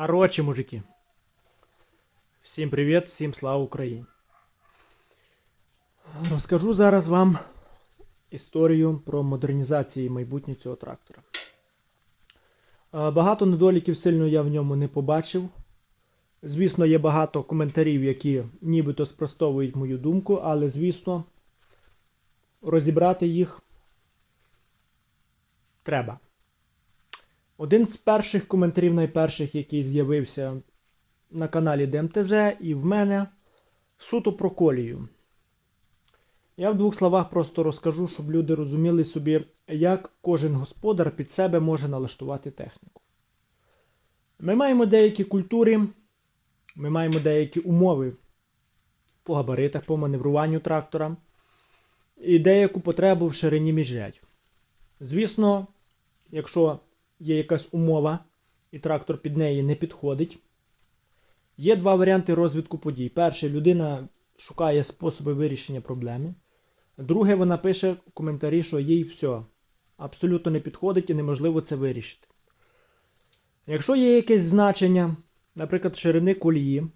Короче, мужики. Всім привіт, всім слава Україні. Розкажу зараз вам історію про модернізацію майбутнє цього трактора. Е, Багато недоліків сильно я в ньому не побачив. Звісно, є багато коментарів, які нібито спростовують мою думку, але, звісно, розібрати їх треба. Один з перших коментарів, найперших, який з'явився на каналі ДМТЗ і в мене суто про колію. Я в двох словах просто розкажу, щоб люди розуміли собі, як кожен господар під себе може налаштувати техніку. Ми маємо деякі культури, ми маємо деякі умови по габаритах, по маневруванню трактора і деяку потребу в ширині міжрядь. Звісно, якщо є якась умова, і трактор під неї не підходить. Є два варіанти розвитку подій. Перший, людина шукає способи вирішення проблеми. Друге, вона пише в коментарі, що їй все абсолютно не підходить і неможливо це вирішити. Якщо є якесь значення, наприклад, ширини колії,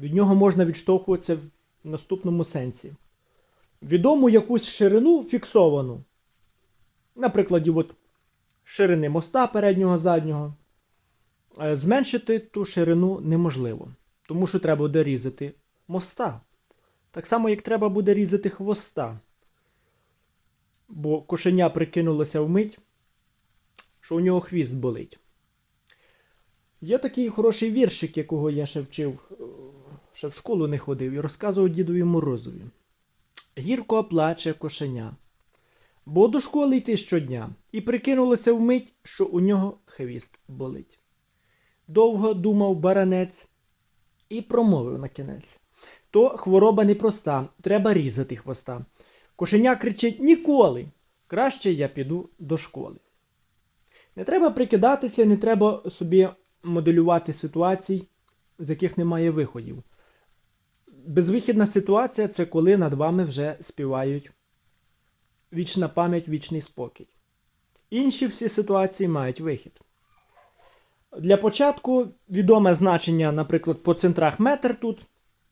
від нього можна відштовхуватися в наступному сенсі. Відому якусь ширину фіксовану. Наприклад, от ширини моста переднього заднього. Е, Зменшити ту ширину неможливо, тому що треба буде різати моста. Так само, як треба буде різати хвоста. Бо кошеня прикинулося вмить, що у нього хвіст болить. Є такий хороший віршик, якого я ще вчив, ще в школу не ходив, і розказував дідові Морозові. Гірко плаче кошеня бо до школи йти щодня, і прикинулося вмить, що у нього хвіст болить. Довго думав баранець і промовив на кінець. То хвороба непроста, треба різати хвоста. Кошеня кричить ніколи. Краще я піду до школи. Не треба прикидатися, не треба собі моделювати ситуацій, з яких немає виходів. Безвихідна ситуація це коли над вами вже співають вічна пам'ять, вічний спокій. Інші всі ситуації мають вихід. Для початку відоме значення, наприклад, по центрах метр тут,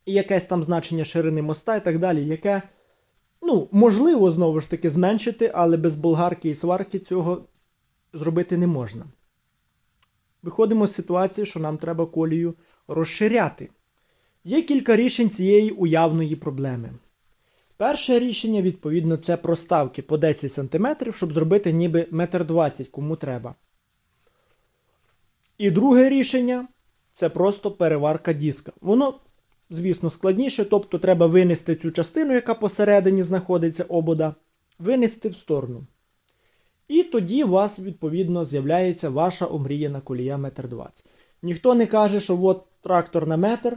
і якесь там значення ширини моста і так далі, яке, ну, можливо, знову ж таки, зменшити, але без болгарки і сварки цього зробити не можна. Виходимо з ситуації, що нам треба колію розширяти. Є кілька рішень цієї уявної проблеми. Перше рішення, відповідно, це проставки по 10 см, щоб зробити ніби 1,20 м кому треба. І друге рішення це просто переварка диска. Воно, звісно, складніше, тобто треба винести цю частину, яка посередині знаходиться обода, винести в сторону. І тоді у вас, відповідно, з'являється ваша омріяна колія 1,20 м. Ніхто не каже, що от трактор на метр.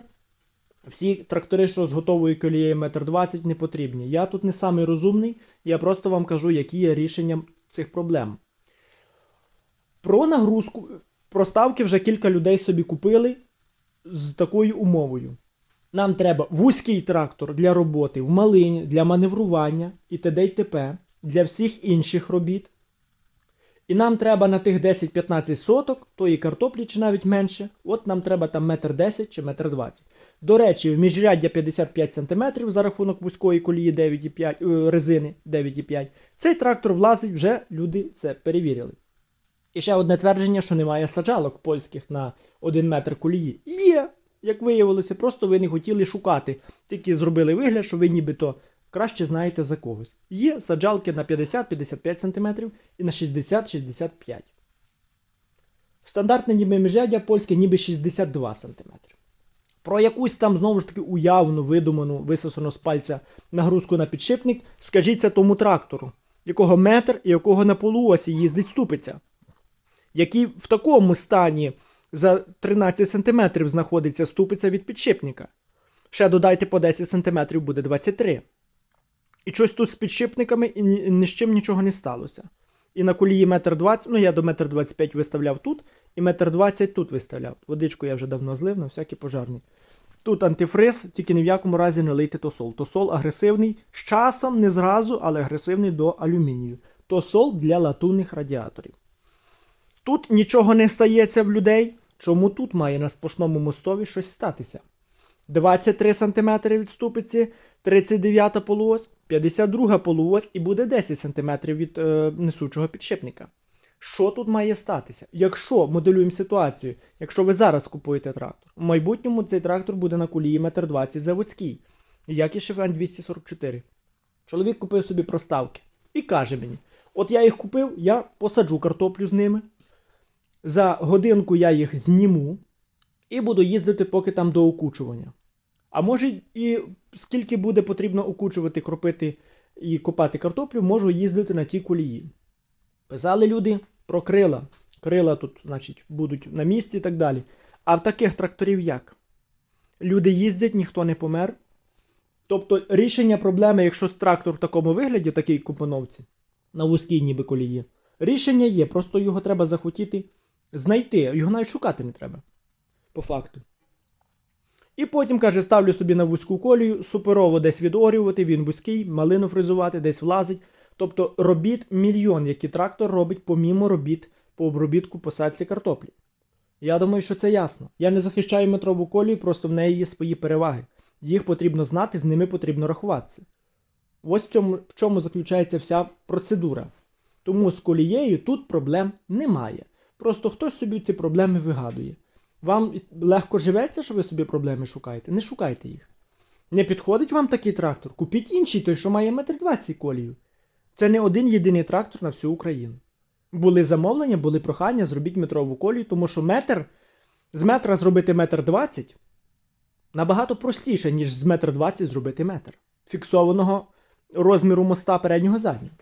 Всі трактори, що з готовою колією 1,20 м не потрібні. Я тут не самий розумний, я просто вам кажу, які є рішення цих проблем. Про нагрузку проставки вже кілька людей собі купили з такою умовою. Нам треба вузький трактор для роботи в малині, для маневрування і т.д. і т.п. для всіх інших робіт. І нам треба на тих 10-15 соток, тої картоплі чи навіть менше, от нам треба там метр 10 чи метр 20. До речі, в міжряддя 55 см за рахунок вузької колії 9,5 е, резини 9,5. Цей трактор влазить, вже люди це перевірили. І ще одне твердження, що немає саджалок польських на 1 метр колії. Є! Як виявилося, просто ви не хотіли шукати. Тільки зробили вигляд, що ви нібито краще знаєте за когось. Є саджалки на 50-55 см і на 60-65 Стандартне ніби міжряддя польське ніби 62 см. Про якусь там знову ж таки уявну, видуману, висосану з пальця нагрузку на підшипник, скажіться тому трактору, якого метр і якого на полуосі їздить ступиця, який в такому стані за 13 см знаходиться ступиця від підшипника. Ще додайте по 10 см буде 23 І щось тут з підшипниками і ні, ні з чим нічого не сталося. І на колії 1,20 м, ну я до 1,25 м виставляв тут, і 1,20 м тут виставляв. Водичку я вже давно злив на всякі пожарні. Тут антифриз, тільки ні в якому разі не лийте тосол. Тосол агресивний, з часом, не зразу, але агресивний до алюмінію. Тосол для латунних радіаторів. Тут нічого не стається в людей, Чому тут має на сплошному мостові щось статися? 23 см від ступиці, 39 полуось, 52 полуось і буде 10 см від е, несучого підшипника. Що тут має статися? Якщо моделюємо ситуацію, якщо ви зараз купуєте трактор, в майбутньому цей трактор буде на колії 1,20 м заводський, як і Шефен 244. Чоловік купив собі проставки і каже мені: от я їх купив, я посаджу картоплю з ними. За годинку я їх зніму і буду їздити поки там до окучування. А може, і скільки буде потрібно окучувати, кропити і копати картоплю, можу їздити на ті колії. Писали люди про крила. Крила тут, значить, будуть на місці і так далі. А в таких тракторів як? Люди їздять, ніхто не помер. Тобто рішення проблеми, якщо трактор в такому вигляді, такий купоновці, на вузькій ніби колії, рішення є, просто його треба захотіти знайти, його навіть шукати не треба. По факту. І потім, каже, ставлю собі на вузьку колію, суперово десь відорювати, він вузький, малину фрезувати, десь влазить. Тобто робіт мільйон, які трактор робить, помімо робіт по обробітку посадці картоплі. Я думаю, що це ясно. Я не захищаю метрову колію, просто в неї є свої переваги. Їх потрібно знати, з ними потрібно рахуватися. Ось в цьому, в чому заключається вся процедура. Тому з колією тут проблем немає. Просто хтось собі ці проблеми вигадує. Вам легко живеться, що ви собі проблеми шукаєте? Не шукайте їх. Не підходить вам такий трактор? Купіть інший, той, що має 1,20 м колію. Це не один єдиний трактор на всю Україну. Були замовлення, були прохання, зробіть метрову колію, тому що метр з метра зробити метр двадцять набагато простіше, ніж з метр двадцять зробити метр фіксованого розміру моста переднього заднього.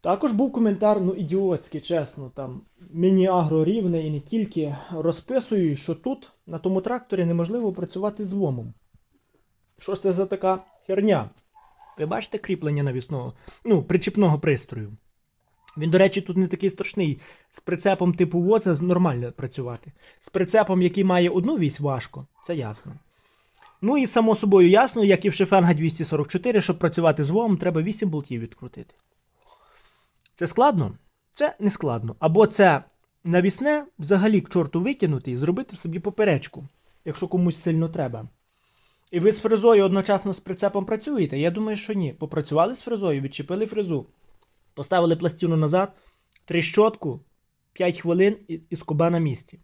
Також був коментар, ну ідіотський, чесно, там міні-агро рівне і не тільки розписую, що тут на тому тракторі неможливо працювати з ломом. Що ж це за така херня? Ви бачите кріплення навісного, ну, причіпного пристрою. Він, до речі, тут не такий страшний. З прицепом типу воза нормально працювати. З прицепом, який має одну вісь, важко, це ясно. Ну і само собою ясно, як і в Шефенга 244, щоб працювати з вовом, треба 8 болтів відкрутити. Це складно? Це не складно. Або це навісне взагалі к чорту викинути і зробити собі поперечку, якщо комусь сильно треба. І ви з фрезою одночасно з прицепом працюєте? Я думаю, що ні. Попрацювали з фрезою, відчепили фрезу, поставили пластину назад, тріщотку, 5 хвилин і, і скоба на місці.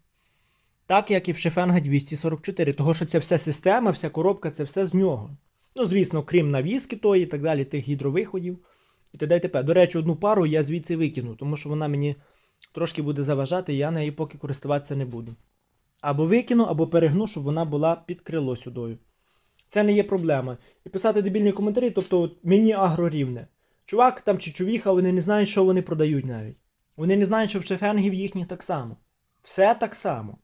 Так, як і в Шефенга 244, того що ця вся система, вся коробка, це все з нього. Ну, звісно, крім навіски тої і так далі, тих гідровиходів. І т.д. і т.п. До речі, одну пару я звідси викину, тому що вона мені трошки буде заважати, і я нею поки користуватися не буду. Або викину, або перегну, щоб вона була під крило сюдою. Це не є проблема. І писати дебільні коментарі, тобто мені агро рівне. Чувак там чи чувіха, вони не знають, що вони продають навіть. Вони не знають, що в шефенгів їхніх так само. Все так само.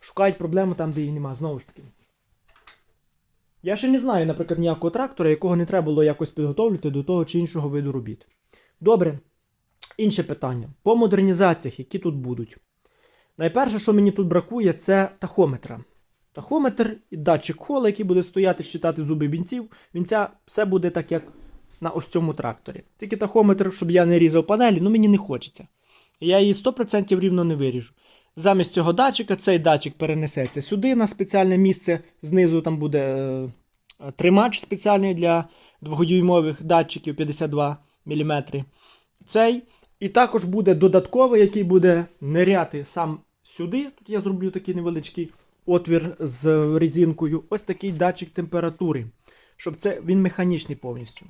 Шукають проблему там, де її нема, знову ж таки. Я ще не знаю, наприклад, ніякого трактора, якого не треба було якось підготовлювати до того чи іншого виду робіт. Добре. Інше питання. По модернізаціях, які тут будуть. Найперше, що мені тут бракує, це тахометра. Тахометр і датчик хола, який буде стояти, щитати зуби бінців. Вінця все буде так, як на ось цьому тракторі. Тільки тахометр, щоб я не різав панелі, ну мені не хочеться. Я її 100% рівно не виріжу. Замість цього датчика цей датчик перенесеться сюди на спеціальне місце. Знизу там буде е, тримач спеціальний для двогодюймових датчиків 52 мм. Цей. І також буде додатковий, який буде ниряти сам сюди. Тут я зроблю такий невеличкий отвір з резинкою. Ось такий датчик температури. Щоб це він механічний повністю.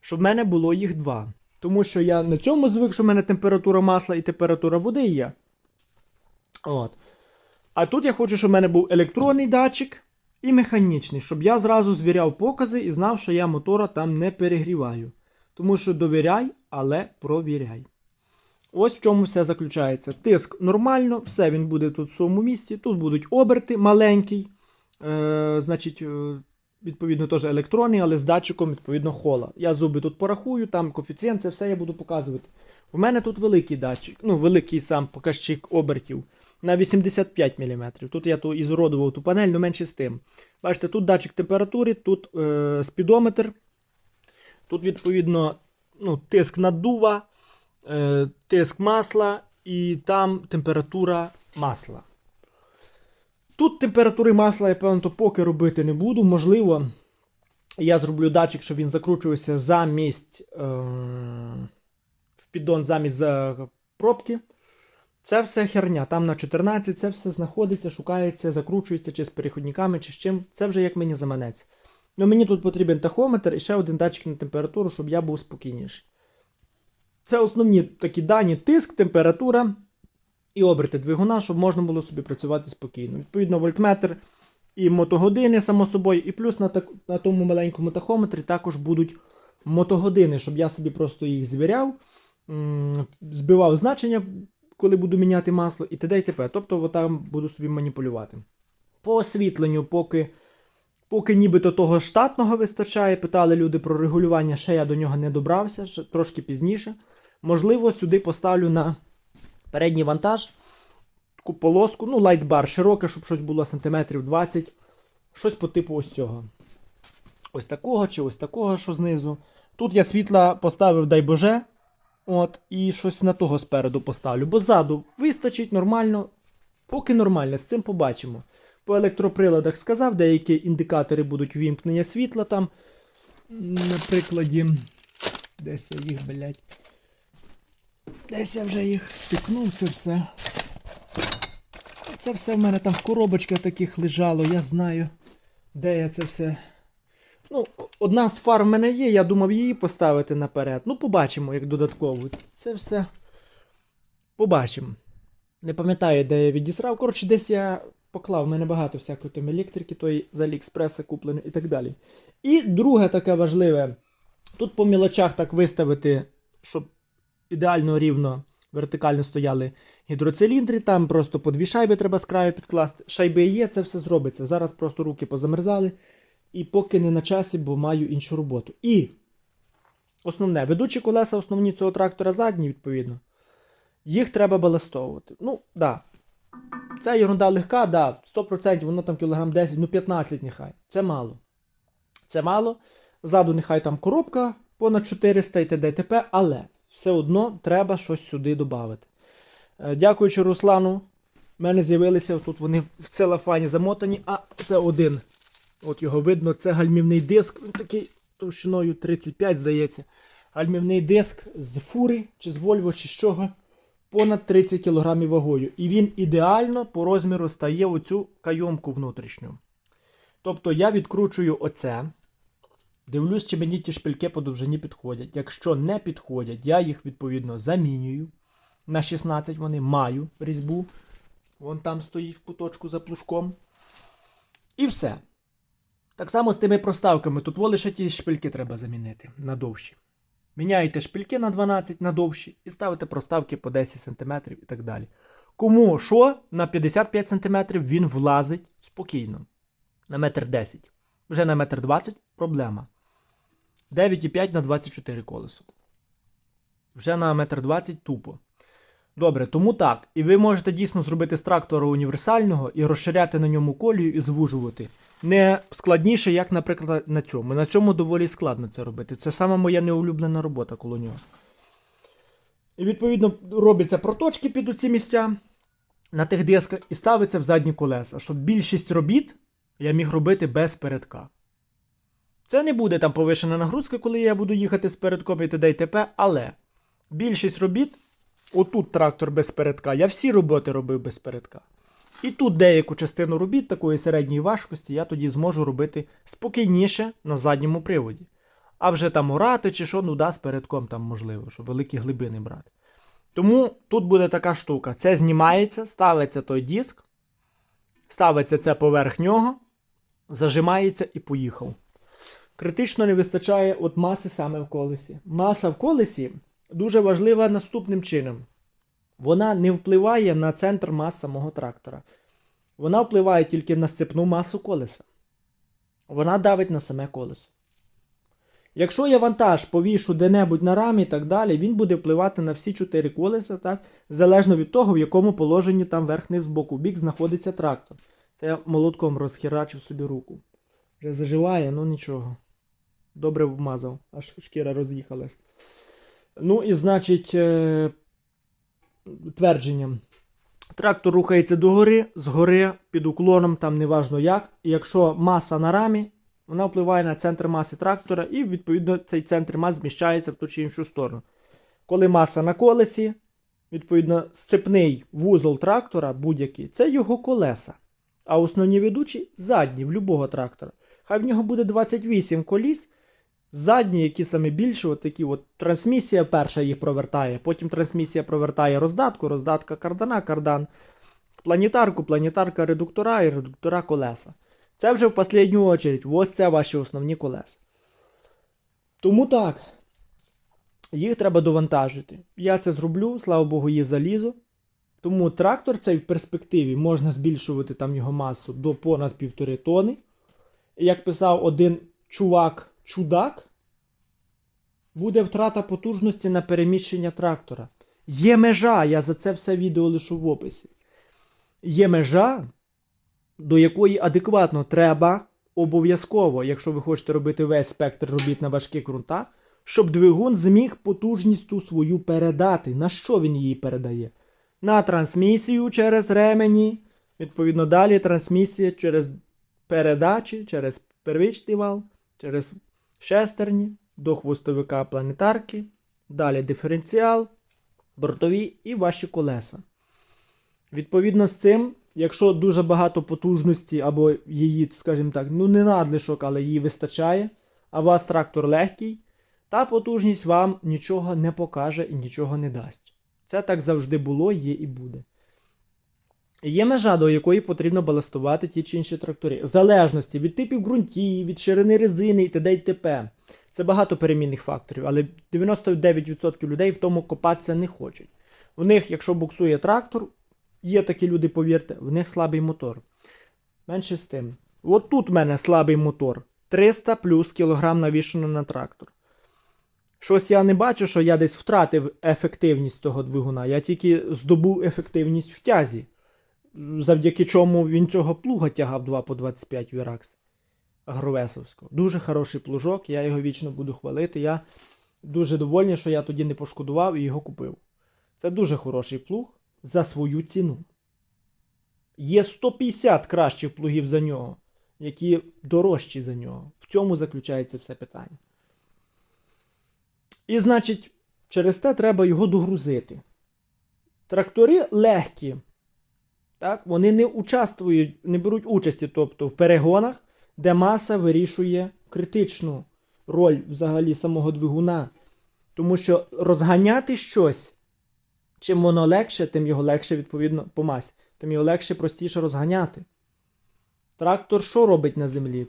Щоб в мене було їх два. Тому що я на цьому звик, що в мене температура масла і температура води є. От. А тут я хочу, щоб в мене був електронний датчик і механічний, щоб я зразу звіряв покази і знав, що я мотора там не перегріваю. Тому що довіряй, але провіряй. Ось в чому все заключається. Тиск нормально, все він буде тут в своєму місці. Тут будуть оберти маленький. Е, Значить, е, відповідно, теж електронний, але з датчиком, відповідно, хола. Я зуби тут порахую, там коефіцієнт, це все я буду показувати. У мене тут великий датчик, ну, великий сам показчик обертів на 85 мм. Тут я ту ізуродував ту панель, але менше з тим. Бачите, тут датчик температури, тут е, спідометр, тут, відповідно, ну, тиск наддува, е, тиск масла і там температура масла. Тут температури масла, я певно, поки робити не буду. Можливо, я зроблю датчик, щоб він закручувався замість е- в піддон замість пробки. Це все херня. Там на 14 це все знаходиться, шукається, закручується чи з переходниками, чи з чим. Це вже як мені заманеться. Ну, мені тут потрібен тахометр і ще один датчик на температуру, щоб я був спокійніший. Це основні такі дані: тиск, температура і оберти двигуна, щоб можна було собі працювати спокійно. Відповідно, вольтметр і мотогодини, само собою, і плюс на, так, на тому маленькому тахометрі також будуть мотогодини, щоб я собі просто їх звіряв, збивав значення, коли буду міняти масло, і т.д. і т.п. Тобто там буду собі маніпулювати. По освітленню, поки. Поки нібито того штатного вистачає, питали люди про регулювання, ще я до нього не добрався, трошки пізніше. Можливо, сюди поставлю на передній вантаж таку полоску, ну, лайтбар широке, щоб щось було сантиметрів 20. Щось по типу ось цього. Ось такого чи ось такого, що знизу. Тут я світла поставив, дай Боже. От, і щось на того спереду поставлю. Бо ззаду вистачить нормально. Поки нормально, з цим побачимо. По електроприладах сказав, деякі індикатори будуть вімкнення світла там. На прикладі. Десь я їх, блядь. Десь я вже їх втикнув це все. Це все в мене там в коробочках таких лежало, я знаю, де я це все. Ну, одна з фар в мене є, я думав її поставити наперед. Ну, побачимо, як додаткову. Це все. Побачимо. Не пам'ятаю, де я відісрав. Коротше, десь я поклав, в мене багато всякої там електрики, тої з Аліекспреса куплено і так далі. І друге таке важливе. Тут по мілочах так виставити, щоб ідеально рівно вертикально стояли гідроциліндри, там просто по дві шайби треба з краю підкласти. Шайби є, це все зробиться. Зараз просто руки позамерзали. І поки не на часі, бо маю іншу роботу. І основне, ведучі колеса основні цього трактора задні, відповідно. Їх треба баластовувати. Ну, так. Да. Ця ерунда легка, да, 100%, воно там кілограм 10, ну 15 нехай. Це мало. Це мало. Ззаду нехай там коробка понад 400 і т.д. т.п., але все одно треба щось сюди додати. Дякуючи Руслану, в мене з'явилися тут вони в целофані замотані, а це один. От його видно, це гальмівний диск, він такий товщиною 35, здається. Гальмівний диск з фури, чи з Volvo, чи з чого, понад 30 кг вагою. І він ідеально по розміру стає в цю кайомку внутрішню. Тобто я відкручую оце. Дивлюсь, чи мені ті шпильки по довжині підходять. Якщо не підходять, я їх відповідно замінюю. На 16 вони маю різьбу. Вон там стоїть в куточку за плужком. І все. Так само з тими проставками. Тут лише ті шпильки треба замінити на довші. Міняєте шпильки на 12 на довші і ставите проставки по 10 см і так далі. Кому що, на 55 см він влазить спокійно. На 1,10 м. Вже на 1,20 м проблема. 9,5 на 24 колесо. Вже на 1,20 м тупо. Добре, тому так. І ви можете дійсно зробити з трактора універсального і розширяти на ньому колію і звужувати. Не складніше, як, наприклад, на цьому. На цьому доволі складно це робити. Це саме моя неулюблена робота коло нього. І відповідно робляться проточки під оці місця на тих дисках і ставиться в задні колеса, щоб більшість робіт я міг робити без передка. Це не буде там повишена нагрузка, коли я буду їхати з передком і т.д. і т.п., але більшість робіт, отут трактор без передка, я всі роботи робив без передка. І тут деяку частину робіт такої середньої важкості я тоді зможу робити спокійніше на задньому приводі. А вже там орати чи що, ну да, з передком там можливо, щоб великі глибини брати. Тому тут буде така штука. Це знімається, ставиться той диск, ставиться це поверх нього, зажимається і поїхав. Критично не вистачає от маси саме в колесі. Маса в колесі дуже важлива наступним чином. Вона не впливає на центр мас самого трактора. Вона впливає тільки на сцепну масу колеса. Вона давить на саме колесо. Якщо я вантаж повішу де-небудь на рамі і так далі, він буде впливати на всі чотири колеса, так, залежно від того, в якому положенні там верх-низ з боку бік знаходиться трактор. Це я молотком розхерачив собі руку. Вже заживає, ну нічого. Добре вмазав, аж шкіра роз'їхалась. Ну і значить, е, твердженням. Трактор рухається догори, згори, під уклоном, там неважно як. І якщо маса на рамі, вона впливає на центр маси трактора, і відповідно цей центр мас зміщається в ту чи іншу сторону. Коли маса на колесі, відповідно, сцепний вузол трактора будь-який це його колеса. А основні ведучі задні в будь-якого трактора. Хай в нього буде 28 коліс. Задні, які саме більші, от такі от трансмісія перша їх провертає, потім трансмісія провертає роздатку, роздатка кардана, кардан, планетарку, планетарка редуктора і редуктора колеса. Це вже в останню очередь, ось це ваші основні колеса. Тому так, їх треба довантажити. Я це зроблю, слава Богу, є залізо. Тому трактор цей в перспективі можна збільшувати там його масу до понад півтори тони. Як писав один чувак-чудак, буде втрата потужності на переміщення трактора. Є межа, я за це все відео лишу в описі. Є межа, до якої адекватно треба обов'язково, якщо ви хочете робити весь спектр робіт на важкі ґрунта, щоб двигун зміг потужність ту свою передати. На що він її передає? На трансмісію через ремені, відповідно, далі трансмісія через передачі, через первичний вал, через шестерні, до хвостовика планетарки, далі диференціал, бортові і ваші колеса. Відповідно з цим, якщо дуже багато потужності або її, скажімо так, ну не надлишок, але її вистачає, а у вас трактор легкий, та потужність вам нічого не покаже і нічого не дасть. Це так завжди було, є і буде. Є межа, до якої потрібно баластувати ті чи інші трактори. В залежності від типів ґрунтів, від ширини резини і т.д. і т.п. Це багато перемінних факторів, але 99% людей в тому копатися не хочуть. В них, якщо буксує трактор, є такі люди, повірте, в них слабий мотор. Менше з тим. От тут в мене слабий мотор. 300 плюс кілограм навішено на трактор. Щось я не бачу, що я десь втратив ефективність того двигуна. Я тільки здобув ефективність в тязі, завдяки чому він цього плуга тягав 2 по 25 Віракс Агровесовського. Дуже хороший плужок, я його вічно буду хвалити. Я дуже довольний, що я тоді не пошкодував і його купив. Це дуже хороший плуг за свою ціну. Є 150 кращих плугів за нього, які дорожчі за нього. В цьому заключається все питання. І, значить, через те треба його догрузити. Трактори легкі, так, вони не участвують, не беруть участі тобто, в перегонах, де маса вирішує критичну роль взагалі самого двигуна. Тому що розганяти щось, чим воно легше, тим його легше, відповідно, по масі, тим його легше, простіше розганяти. Трактор що робить на землі?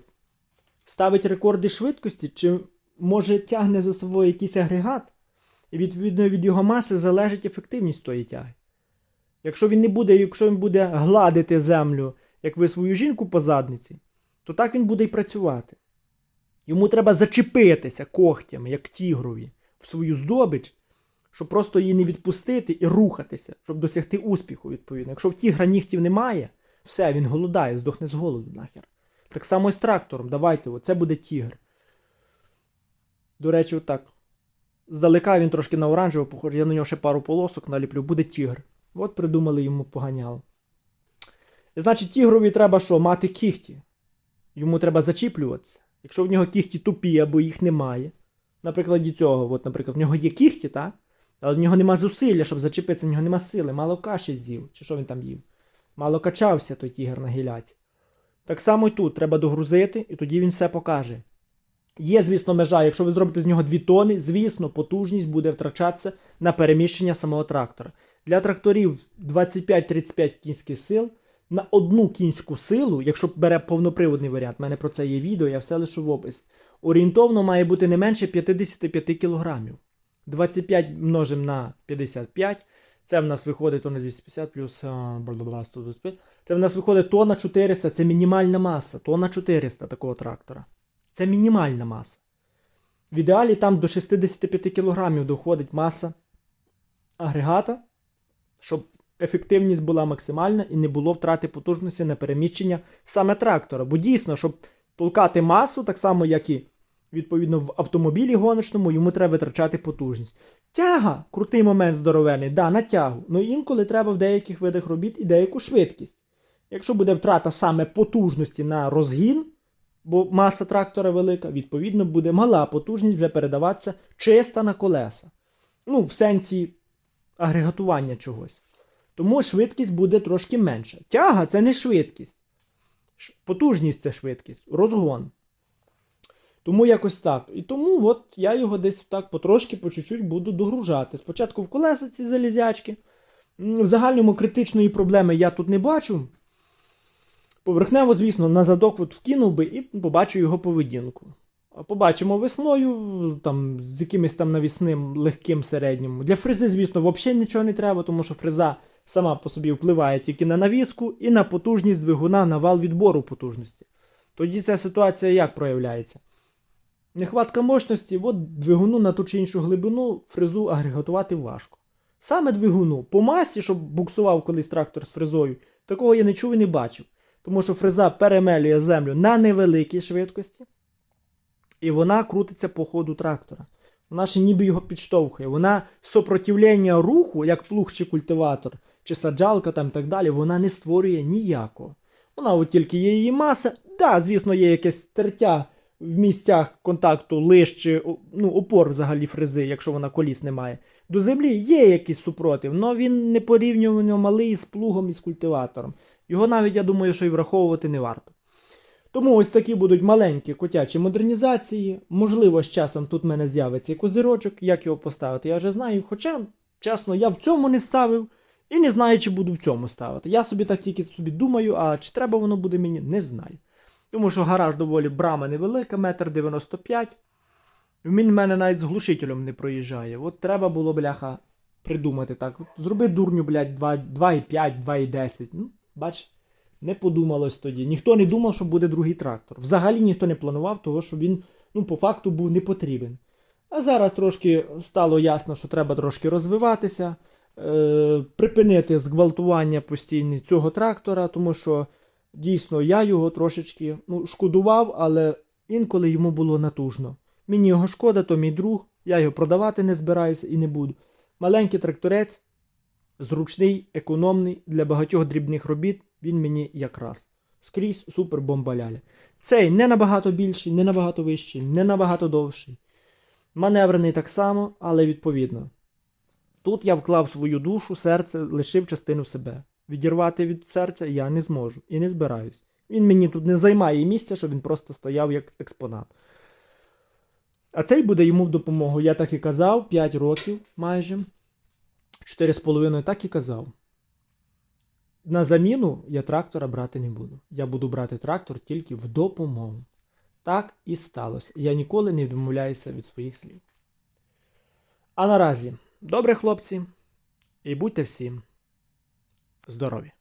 Ставить рекорди швидкості, чи може тягне за собою якийсь агрегат, і відповідно від його маси залежить ефективність тої тяги. Якщо він не буде, якщо він буде гладити землю, як ви свою жінку по задниці, то так він буде і працювати. Йому треба зачепитися когтями, як тігрові, в свою здобич, щоб просто її не відпустити і рухатися, щоб досягти успіху, відповідно. Якщо в тігра нігтів немає, все, він голодає, здохне з голоду нахер. Так само і з трактором. Давайте, оце буде тігр. До речі, отак. Здалека він трошки на оранжево похожий, я на нього ще пару полосок наліплю, буде тігр. От придумали йому поганяло. І значить, тігрові треба що? Мати кіхті. Йому треба зачіплюватися. Якщо в нього кіхті тупі або їх немає. На прикладі цього, от, наприклад, в нього є кіхті, так? але в нього нема зусилля, щоб зачепитися, в нього нема сили, мало каші з'їв, чи що він там їв. Мало качався той тігр на гіляці. Так само і тут треба догрузити, і тоді він все покаже. Є, звісно, межа, якщо ви зробите з нього 2 тони, звісно, потужність буде втрачатися на переміщення самого трактора. Для тракторів 25-35 кінських сил на одну кінську силу, якщо бере повноприводний варіант, в мене про це є відео, я все лишу в опис. Орієнтовно має бути не менше 55 кг. 25 множимо на 55. Це в нас виходить тонна 250 плюс а, бла-бла-бла, 125. Це в нас виходить тонна 400, це мінімальна маса. Тонна 400 такого трактора. Це мінімальна маса. В ідеалі там до 65 кг доходить маса агрегата, щоб ефективність була максимальна і не було втрати потужності на переміщення саме трактора. Бо дійсно, щоб толкати масу, так само, як і Відповідно, в автомобілі гоночному йому треба витрачати потужність. Тяга, крутий момент здоровений, да, на тягу. Ну інколи треба в деяких видах робіт і деяку швидкість. Якщо буде втрата саме потужності на розгін, бо маса трактора велика, відповідно, буде мала потужність вже передаватися чиста на колеса. Ну, в сенсі агрегатування чогось. Тому швидкість буде трошки менша. Тяга це не швидкість. Потужність це швидкість, розгон. Тому якось так. І тому от я його десь так потрошки, по чуть-чуть буду догружати. Спочатку в колеса ці залізячки. В загальному критичної проблеми я тут не бачу. Поверхнево, звісно, на задок от вкинув би і побачу його поведінку. Побачимо весною, там, з якимось там навісним легким середнім. Для фрези, звісно, взагалі нічого не треба, тому що фреза сама по собі впливає тільки на навіску і на потужність двигуна на вал відбору потужності. Тоді ця ситуація як проявляється? Нехватка мощності, от двигуну на ту чи іншу глибину фрезу агрегатувати важко. Саме двигуну, по масі, щоб буксував колись трактор з фрезою, такого я не чув і не бачив. Тому що фреза перемелює землю на невеликій швидкості, і вона крутиться по ходу трактора. Вона ще ніби його підштовхує. Вона сопротивлення руху, як плуг чи культиватор, чи саджалка там так далі, вона не створює ніякого. Вона от тільки є її маса. Да, звісно, є якесь тертя в місцях контакту лиш чи ну, опор взагалі фрези, якщо вона коліс не має. До землі є якийсь супротив, але він не порівнювано малий з плугом і з культиватором. Його навіть, я думаю, що і враховувати не варто. Тому ось такі будуть маленькі котячі модернізації. Можливо, з часом тут в мене з'явиться і козирочок, як його поставити, я вже знаю. Хоча, чесно, я в цьому не ставив і не знаю, чи буду в цьому ставити. Я собі так тільки собі думаю, а чи треба воно буде мені, не знаю. Тому що гараж доволі брама невелика, метр 95. Він мене навіть з глушителем не проїжджає. От треба було, бляха, придумати так. Зроби дурню, блядь, 2,5, 2,10. Ну, бач, не подумалось тоді. Ніхто не думав, що буде другий трактор. Взагалі ніхто не планував, того, що він, ну, по факту, був не потрібен. А зараз трошки стало ясно, що треба трошки розвиватися, е, припинити зґвалтування постійне цього трактора, тому що дійсно я його трошечки ну, шкодував, але інколи йому було натужно. Мені його шкода, то мій друг, я його продавати не збираюся і не буду. Маленький тракторець, зручний, економний для багатьох дрібних робіт, він мені якраз. Скрізь супер бомбаляля. Цей не набагато більший, не набагато вищий, не набагато довший. Маневрений так само, але відповідно. Тут я вклав свою душу, серце, лишив частину себе. Відірвати від серця я не зможу і не збираюсь. Він мені тут не займає місця, щоб він просто стояв як експонат. А цей буде йому в допомогу. Я так і казав, 5 років майже. 4,5 так і казав. На заміну я трактора брати не буду. Я буду брати трактор тільки в допомогу. Так і сталося. Я ніколи не відмовляюся від своїх слів. А наразі, добре, хлопці, і будьте всім здорові!